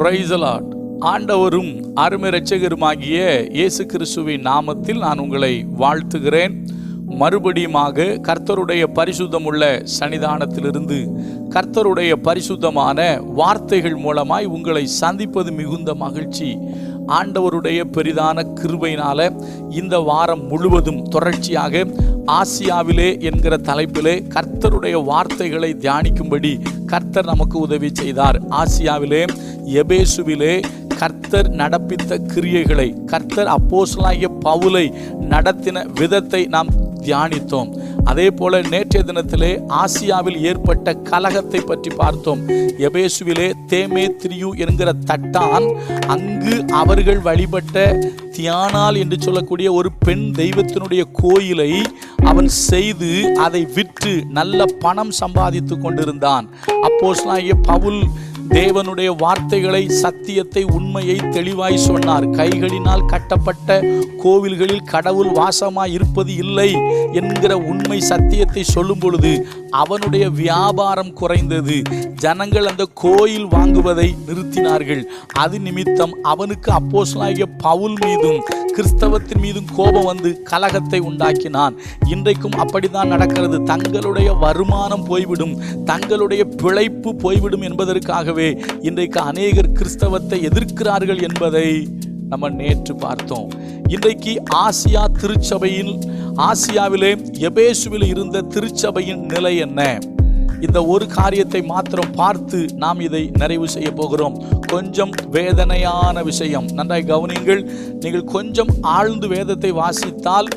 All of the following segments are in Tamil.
பிரைசலாட் ஆண்டவரும் அருமை இரட்சகருமாகிய இயேசு கிறிஸ்துவின் நாமத்தில் நான் உங்களை வாழ்த்துகிறேன். மறுபடியுமாக கர்த்தருடைய பரிசுத்தமுள்ள சன்னிதானத்திலிருந்து கர்த்தருடைய பரிசுத்தமான வார்த்தைகள் மூலமாய் உங்களை சந்திப்பது மிகுந்த மகிழ்ச்சி. ஆண்டவருடைய பெரிதான கிருபையினால இந்த வாரம் முழுவதும் தொடர்ச்சியாக ஆசியாவிலே என்கிற தலைப்பிலே கர்த்தருடைய வார்த்தைகளை தியானிக்கும்படி கர்த்தர் நமக்கு உதவி செய்தார். ஆசியாவிலே எபேசுவிலே கர்த்தர் நடப்பித்த கிரியைகளை கர்த்தர் அப்போசலாகிய பவுலை நடத்தின விதத்தை நாம் தியானித்தோம். அதே போல நேற்றைய தினத்திலே ஆசியாவில் ஏற்பட்ட கலகத்தை பற்றி பார்த்தோம். எபேசுவிலே தேமே திரியு என்கிற தட்டான் அங்கு அவர்கள் வழிபட்ட தியானால் என்று சொல்லக்கூடிய ஒரு பெண் தெய்வத்தினுடைய கோயிலை அவன் செய்து அதை விற்று நல்ல பணம் சம்பாதித்து கொண்டிருந்தான். அப்போஸ்தலனாகிய பவுல் தேவனுடைய வார்த்தைகளை சத்தியத்தை உண்மையை தெளிவாய் சொன்னார். கைகளினால் கட்டப்பட்ட கோவில்களில் கடவுள் வாசமாய் இருப்பது இல்லை என்கிற உண்மை சத்தியத்தை சொல்லும் பொழுது அவனுடைய வியாபாரம் குறைந்தது. ஜனங்கள் அந்த கோயில் வாங்குவதை நிறுத்தினார்கள். அது நிமித்தம் அவனுக்கு அப்போஸ்தலனாகிய பவுல் மீதும் கிறிஸ்தவத்தின் மீதும் கோபம் வந்து கலகத்தை உண்டாக்கினான். இன்றைக்கும் அப்படித்தான் நடக்கிறது. தங்களுடைய வருமானம் போய்விடும். தங்களுடைய பிழைப்பு போய்விடும் என்பதற்காகவே இன்றைக்கு அநேகர் கிறிஸ்தவத்தை எதிர்க்கிறார்கள் என்பதை நம்ம நேற்று பார்த்தோம். இன்றைக்கு ஆசியா திருச்சபையில் ஆசியாவிலே எபேசுவில் இருந்த திருச்சபையின் நிலை என்ன? இந்த ஒரு காரியத்தை மாத்திரம் பார்த்து நாம் இதை நிறைவு செய்ய போகிறோம். கொஞ்சம் வேதனையான விஷயம். நன்றாய் கவனிங்கள் நீங்கள் கொஞ்சம் ஆழ்ந்து வேதத்தை வாசித்தால்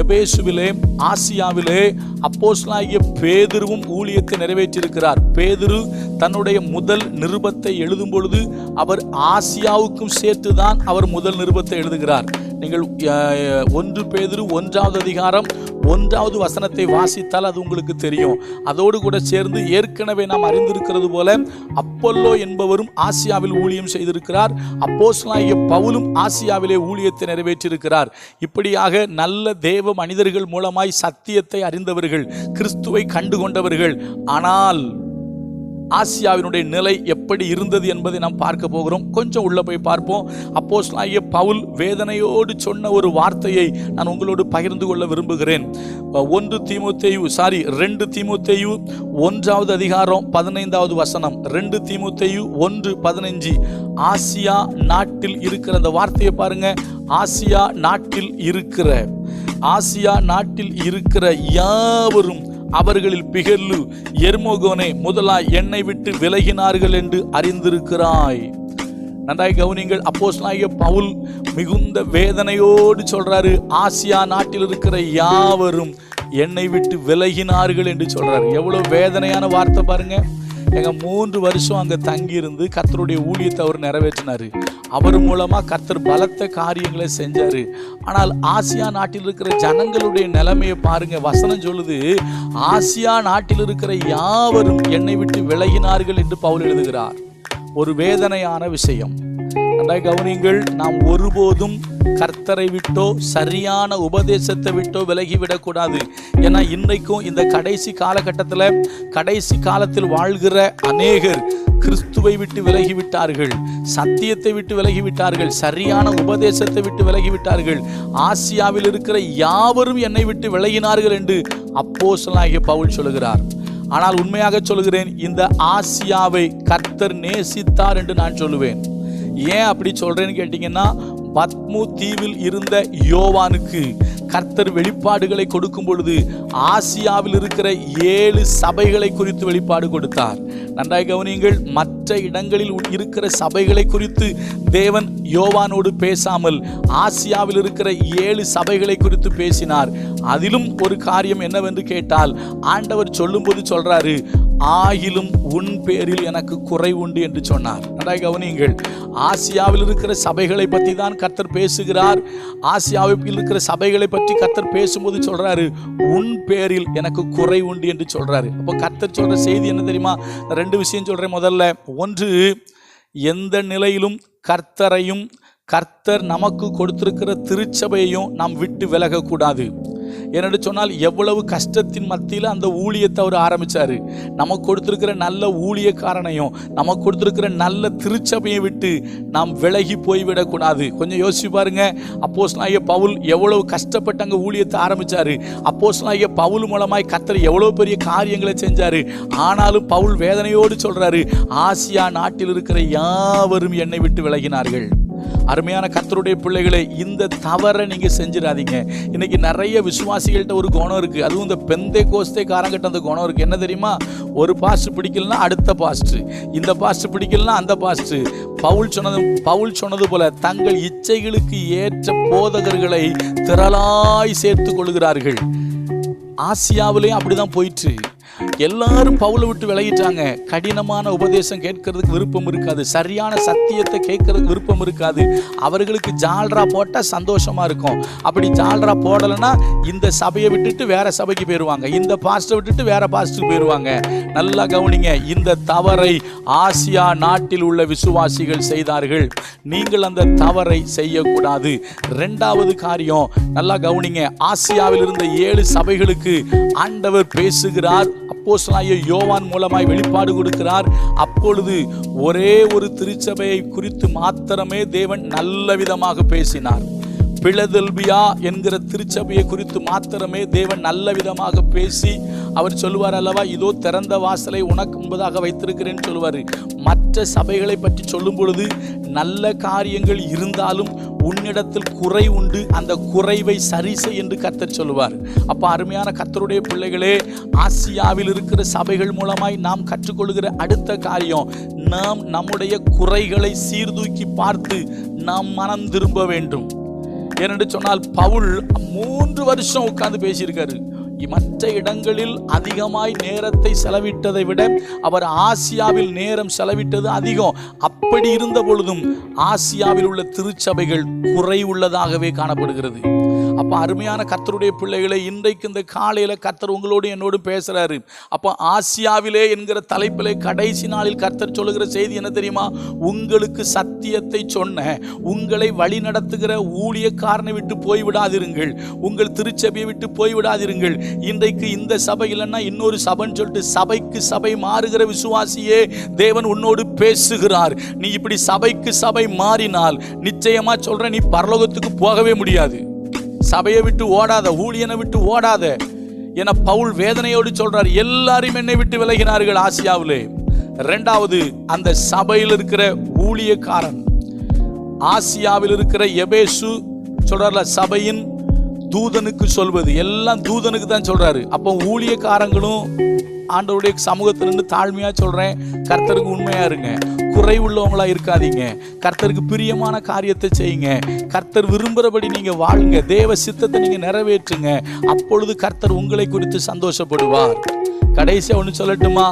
எபேசுவிலே ஆசியாவிலே அப்போஸ்லாகிய பேதுருவும் ஊழியத்தை நிறைவேற்றியிருக்கிறார். பேதுரு தன்னுடைய முதல் நிருபத்தை எழுதும் பொழுது அவர் ஆசியாவுக்கும் சேர்த்து தான் அவர் முதல் நிருபத்தை எழுதுகிறார். நீங்கள் ஒன்று பேதுரு ஒன்றாவது அதிகாரம் ஒன்றாவது வசனத்தை வாசித்தால் அது உங்களுக்கு தெரியும். அதோடு கூட சேர்ந்து ஏற்கனவே நாம் அறிந்திருக்கிறது போல அப்பல்லோ என்பவரும் ஆசியாவில் ஊழியம் செய்திருக்கிறார். அப்போஸ்லாகிய பவுலும் ஆசியாவிலே ஊழியத்தை நிறைவேற்றியிருக்கிறார். இப்படியாக நல்ல தேவ மனிதர்கள் மூலமாய் சத்தியத்தை அறிந்தவர்கள் கிறிஸ்துவை கண்டு கொண்டவர்கள் ஆனால் ஆசியாவினுடைய நிலை எப்படி இருந்தது என்பதை நாம் பார்க்க போகிறோம். கொஞ்சம் உள்ள போய் பார்ப்போம். அப்போஸ்தலனாகிய பவுல் வேதனையோடு சொன்ன ஒரு வார்த்தையை நான் உங்களோடு பகிர்ந்து கொள்ள விரும்புகிறேன். ஒன்று தீமுத்தேயு சாரி ரெண்டு தீமுத்தேயு ஒன்றாவது அதிகாரம் பதினைந்தாவது வசனம். ரெண்டு தீமுத்தேயு ஒன்று பதினைஞ்சு. ஆசியா நாட்டில் இருக்கிற அந்த வார்த்தையை பாருங்க. ஆசியா நாட்டில் இருக்கிற ஆசியா நாட்டில் இருக்கிற யாவரும் அவர்களில் பிகர்லு எர்மோகோனே முதலாய் என்னை விட்டு விலகினார்கள் என்று அறிந்திருக்கிறாய். நன்றாய் கவனிங்கள் அப்போஸ்தலனாகிய பவுல் மிகுந்த வேதனையோடு சொல்றாரு ஆசியா நாட்டில் இருக்கிற யாவரும் என்னை விட்டு விலகினார்கள் என்று சொல்றாரு. எவ்வளவு வேதனையான வார்த்தை பாருங்க. எங்க மூன்று வருஷம் அங்க தங்கியிருந்து கத்தருடைய ஊழியத்தை அவர் நிறைவேற்றினாரு. அவர் மூலமா கத்தர் பலத்த காரியங்களை செஞ்சாரு. ஆனால் ஆசியா நாட்டில் இருக்கிற ஜனங்களுடைய நிலைமையை பாருங்க வசனம் சொல்லுது ஆசியா நாட்டில் இருக்கிற யாவரும் என்னை விட்டு விலகினார்கள் என்று பவுல் எழுதுகிறார். ஒரு வேதனையான விஷயம். நன்றாய் கவனிங்கள் நாம் ஒருபோதும் கர்த்தரை விட்டோ சரியான உபதேசத்தை விட்டோ விலகிவிடக்கூடாது. ஏன்னா இன்றைக்கும் இந்த கடைசி காலகட்டத்தில் கடைசி காலத்தில் வாழ்கிற அநேகர் கிறிஸ்துவை விட்டு விலகிவிட்டார்கள். சத்தியத்தை விட்டு விலகிவிட்டார்கள். சரியான உபதேசத்தை விட்டு விலகிவிட்டார்கள். ஆசியாவில் இருக்கிற யாவரும் என்னை விட்டு விலகினார்கள் என்று அப்போசலாகிய பவுல் சொல்லுகிறார். ஆனால் உண்மையாக சொல்கிறேன் இந்த ஆசியாவை கர்த்தர் நேசித்தார் என்று நான் சொல்லுவேன். ஏன் அப்படி சொல்றேன்னு கேட்டிங்கன்னா பத்மு தீவில் இருந்த யோவானுக்கு கர்த்தர் வெளிப்பாடுகளை கொடுக்கும் பொழுது ஆசியாவில் இருக்கிற ஏழு சபைகளை குறித்து வெளிப்பாடு கொடுத்தார். நன்றாய் கவனியுங்கள் மற்ற இடங்களில் இருக்கிற சபைகளை குறித்து தேவன் யோவானோடு பேசாமல் ஆசியாவில் இருக்கிற ஏழு சபைகளை குறித்து பேசினார். அதிலும் ஒரு காரியம் என்னவென்று கேட்டால் ஆண்டவர் சொல்லும்போது சொல்றாரு ஆயிலும் உன் பேரில் எனக்கு குறை உண்டு என்று சொன்னார். நன்றாய் கவனியுங்கள் ஆசியாவில் இருக்கிற சபைகளை பற்றி தான் கர்த்தர் பேசுகிறார். ஆசியாவில் இருக்கிற சபைகளை பற்றி கர்த்தர் பேசும்போது சொல்றாரு உன் பேரில் எனக்கு குறை உண்டு என்று சொல்றாரு. அப்போ கர்த்தர் சொல்ற செய்தி என்ன தெரியுமா? ரெண்டு விஷயம் சொல்றேன் முதல்ல. ஒன்று எந்த நிலையிலும் கர்த்தரையும் கர்த்தர் நமக்கு கொடுத்திருக்கிற திருச்சபையையும் நாம் விட்டு விலகக்கூடாது. என்னென்னு சொன்னால் எவ்வளவு கஷ்டத்தின் மத்தியில் அந்த ஊழியத்தை அவர் ஆரம்பித்தார் நமக்கு கொடுத்துருக்கிற நல்ல ஊழியக்காரனையும் நமக்கு கொடுத்துருக்கிற நல்ல திருச்சபையை விட்டு நாம் விலகி போய்விடக்கூடாது கொஞ்சம் யோசிச்சு பாருங்க. அப்போஸ் பவுல் எவ்வளவு கஷ்டப்பட்டு அங்கே ஊழியத்தை ஆரம்பித்தார் அப்போஸ் பவுல் மூலமாய் கத்தர் எவ்வளோ பெரிய காரியங்களை செஞ்சார். ஆனாலும் பவுல் வேதனையோடு சொல்கிறாரு ஆசியா நாட்டில் இருக்கிற யாவரும் என்னை விட்டு விலகினார்கள். அருமையான கத்தருடைய பிள்ளைகளை இந்த தவறை நீங்கள் செஞ்சிடாதீங்க. இன்னைக்கு நிறைய விசுவாசிகள்கிட்ட ஒரு குணம் இருக்குது அதுவும் இந்த பெந்தை கோஸ்தே காரங்கிட்ட அந்த குணம் இருக்குது என்ன தெரியுமா? ஒரு பாஸ்ட் பிடிக்கலனா அடுத்த பாஸ்ட்டு இந்த பாஸ்ட் பிடிக்கலனா அந்த பாஸ்ட்டு பவுல் சொன்னது பவுல் சொன்னது போல தங்கள் இச்சைகளுக்கு ஏற்ற போதகர்களை திரளாய் சேர்த்து கொள்கிறார்கள். ஆசியாவிலையும் அப்படிதான் போயிட்டு எல்லாரும் பவுலை விட்டு விலகிட்டாங்க. கடினமான உபதேசம் கேட்கறதுக்கு விருப்பம் இருக்காது. சரியான சத்தியத்தை கேட்கறதுக்கு விருப்பம் இருக்காது. அவர்களுக்கு ஜால்ரா போட்டால் சந்தோஷமா இருக்கும். அப்படி ஜால்ரா போடலைன்னா இந்த சபையை விட்டுட்டு வேற சபைக்கு போயிடுவாங்க இந்த பாஸ்டை விட்டுட்டு வேற பாஸ்டருக்கு போயிடுவாங்க நல்லா கவனிங்க இந்த தவறை ஆசியா நாட்டில் உள்ள விசுவாசிகள் செய்தார்கள். நீங்கள் அந்த தவறை செய்யக்கூடாது. ரெண்டாவது காரியம் நல்லா கவனிங்க ஆசியாவில் இருந்த ஏழு சபைகளுக்கு ஆண்டவர் பேசுகிறார். அப்போஸ்தலனாகிய யோவான் மூலமாய் வெளிப்பாடு கொடுக்கிறார். அப்பொழுது ஒரே ஒரு திருச்சபையை குறித்து மாத்திரமே தேவன் நல்ல விதமாக பேசினார். பிளதெல்பியா என்கிற திருச்சபையை குறித்து மாத்திரமே தேவன் நல்ல விதமாக பேசி அவர் சொல்லுவார் அல்லவா இதோ திறந்த வாசலை உனக்கு முன்பதாக வைத்திருக்கிறேன்னு சொல்லுவார். மற்ற சபைகளை பற்றி சொல்லும் பொழுது நல்ல காரியங்கள் இருந்தாலும் உன்னிடத்தில் குறை உண்டு அந்த குறைவை சரி செய் என்று கத்தர் சொல்லுவார். அப்போ அருமையான கத்தருடைய பிள்ளைகளே ஆசியாவில் இருக்கிற சபைகள் மூலமாய் நாம் கற்றுக்கொள்கிற அடுத்த காரியம் நாம் நம்முடைய குறைகளை சீர்தூக்கி பார்த்து நாம் மனம் திரும்ப வேண்டும். ஏனென்று சொன்னால் பவுல் மூன்று வருஷம் உட்கார்ந்து பேசியிருக்காரு. மற்ற இடங்களில் அதிகமாய் நேரத்தை செலவிட்டதை விட அவர் ஆசியாவில் நேரம் செலவிட்டது அதிகம். அப்படி இருந்த பொழுதும் ஆசியாவில் உள்ள திருச்சபைகள் குறை உள்ளதாகவே காணப்படுகிறது. அப்போ அருமையான கத்தருடைய பிள்ளைகளை இன்றைக்கு இந்த காலையில் கத்தர் உங்களோடு என்னோடு பேசுகிறாரு அப்போ ஆசியாவிலே என்கிற தலைப்பிலே கடைசி நாளில் கர்த்தர் சொல்லுகிற செய்தி என்ன தெரியுமா? உங்களுக்கு சத்தியத்தை சொன்ன உங்களை வழி நடத்துகிற ஊழியக்காரனை விட்டு போய்விடாதிருங்கள் உங்கள் திருச்சபையை விட்டு போய்விடாதிருங்கள் இன்றைக்கு இந்த சபை இல்லைன்னா இன்னொரு சபைன்னு சொல்லிட்டு சபைக்கு சபை மாறுகிற விசுவாசியே தேவன் உன்னோடு பேசுகிறார். நீ இப்படி சபைக்கு சபை மாறினால் நிச்சயமா சொல்ற நீ பரலோகத்துக்கு போகவே முடியாது. சபையை விட்டு ஓடாத ஊழியனை விட்டு ஓடாத என பவுல் வேதனையோடு சொல்றார். எல்லாரும் என்னை விட்டு விலகினார்கள் ஆசியாவிலே. ரெண்டாவது அந்த சபையில் இருக்கிற ஊழியக்காரன் ஆசியாவில் இருக்கிற எபேசு சொல்றார்ல சபையின் தூதனுக்கு சொல்வது. எல்லாம் தூதனுக்கு தான் சொல்றாரு. அப்போ ஊழியக்காரங்களும் ஆண்டவருடைய சமூகத்தில் நின்று தாழ்மையாக சொல்கிறேன் கர்த்தருக்கு உண்மையாக இருங்க. குறை உள்ளவங்களா இருக்காதீங்க. கர்த்தருக்கு பிரியமான காரியத்தை செய்யுங்க. கர்த்தர் விரும்புகிறபடி நீங்கள் வாழுங்க. தேவ சித்தத்தை நீங்கள் நிறைவேற்றுங்க. அப்பொழுது கர்த்தர் உங்களை குறித்து சந்தோஷப்படுவார். கடைசியாக ஒன்று சொல்லட்டுமா?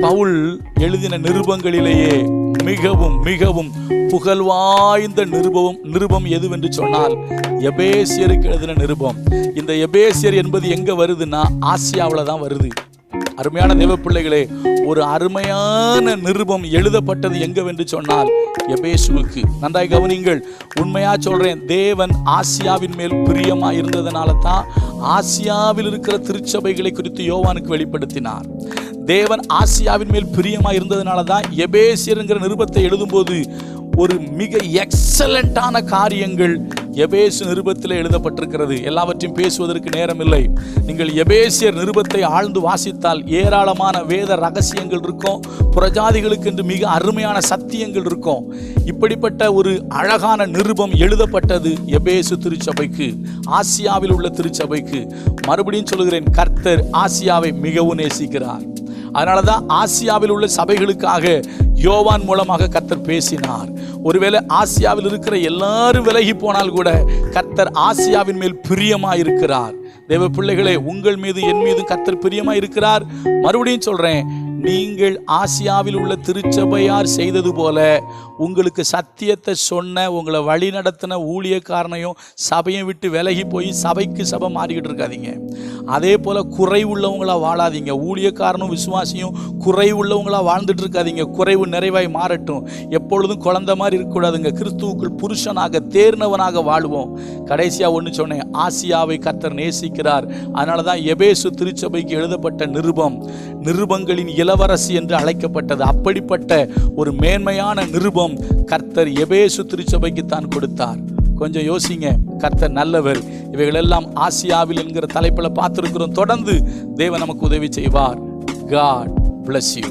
பவுல் எழுதின நிருபங்களிலேயே மிகவும் மிகவும் புகழ்வாய்ந்த நிருபம் நிருபம் எதுவென்று சொன்னால் எபேசியருக்கு எழுதின நிருபம். இந்த எபேசியர் என்பது எங்கே வருதுன்னா ஆசியாவில் தான் வருது. அருமையான தேவ பிள்ளைகளே ஒரு அருமையான நிருபம் எழுதப்பட்டது எங்கவென்று சொன்னால் எபேசுவுக்கு. நன்றாய் கவனிங்கள் உண்மையா சொல்றேன் தேவன் ஆசியாவின் மேல் பிரியமா இருந்ததுனால தான் ஆசியாவில் இருக்கிற திருச்சபைகளை குறித்து யோவானுக்கு வெளிப்படுத்தினார். தேவன் ஆசியாவின் மேல் பிரியமா இருந்ததுனால தான் எபேசியருங்கிற நிருபத்தை எழுதும்போது ஒரு மிக எக்ஸலண்டான காரியங்கள் எபேசு நிருபத்தில் எழுதப்பட்டிருக்கிறது. எல்லாவற்றையும் பேசுவதற்கு நேரம் இல்லை நீங்கள் எபேசியர் நிருபத்தை ஆழ்ந்து வாசித்தால் ஏராளமான வேத ரகசியங்கள் இருக்கும். புரஜாதிகளுக்கு என்று மிக அருமையான சத்தியங்கள் இருக்கும். இப்படிப்பட்ட ஒரு அழகான நிருபம் எழுதப்பட்டது எபேசு திருச்சபைக்கு ஆசியாவில் உள்ள திருச்சபைக்கு. மறுபடியும் சொல்கிறேன் கர்த்தர் ஆசியாவை மிகவும் நேசிக்கிறார். அதனால தான் ஆசியாவில் உள்ள சபைகளுக்காக யோவான் மூலமாக கத்தர் பேசினார். ஒருவேளை ஆசியாவில் இருக்கிற எல்லாரும் விலகி போனால் கூட கத்தர் ஆசியாவின் மேல் பிரியமாக இருக்கிறார். தேவ பிள்ளைகளே உங்கள் மீது என் மீது கத்தர் பிரியமாக இருக்கிறார். மறுபடியும் சொல்கிறேன் நீங்கள் ஆசியாவில் உள்ள திருச்சபையார் செய்தது போல உங்களுக்கு சத்தியத்தை சொன்ன உங்களை வழி நடத்தின ஊழியக்காரனையும் சபையை விட்டு விலகி போய் சபைக்கு சபை மாறிக்கிட்டு இருக்காதீங்க. அதே போல் குறைவுள்ளவங்களா வாழாதீங்க. ஊழியக்காரனும் விசுவாசியும் குறைவுள்ளவங்களா வாழ்ந்துட்டு இருக்காதீங்க குறைவு நிறைவாய் மாறட்டும். எப்பொழுதும் குழந்தை மாதிரி இருக்கக்கூடாதுங்க. கிறிஸ்துவுக்குள் புருஷனாக தேர்னவனாக வாழ்வோம். கடைசியாக ஒன்று சொன்னேன். ஆசியாவை கர்த்தர் நேசிக்கிறார். அதனால தான் எபேசு திருச்சபைக்கு எழுதப்பட்ட நிருபம். நிருபங்களின் இளவரசி என்று அழைக்கப்பட்டது. அப்படிப்பட்ட ஒரு மேன்மையான நிருபம் கர்த்தர் எபேசு திருச்சபைக்கு தான் கொடுத்தார். கொஞ்சம் யோசிங்க. கர்த்தர் நல்லவர். இவைகளெல்லாம் ஆசியாவில் என்கிற தலைப்பில் பார்த்துருக்கிறோம். தொடர்ந்து தேவன் நமக்கு உதவி செய்வார். God bless you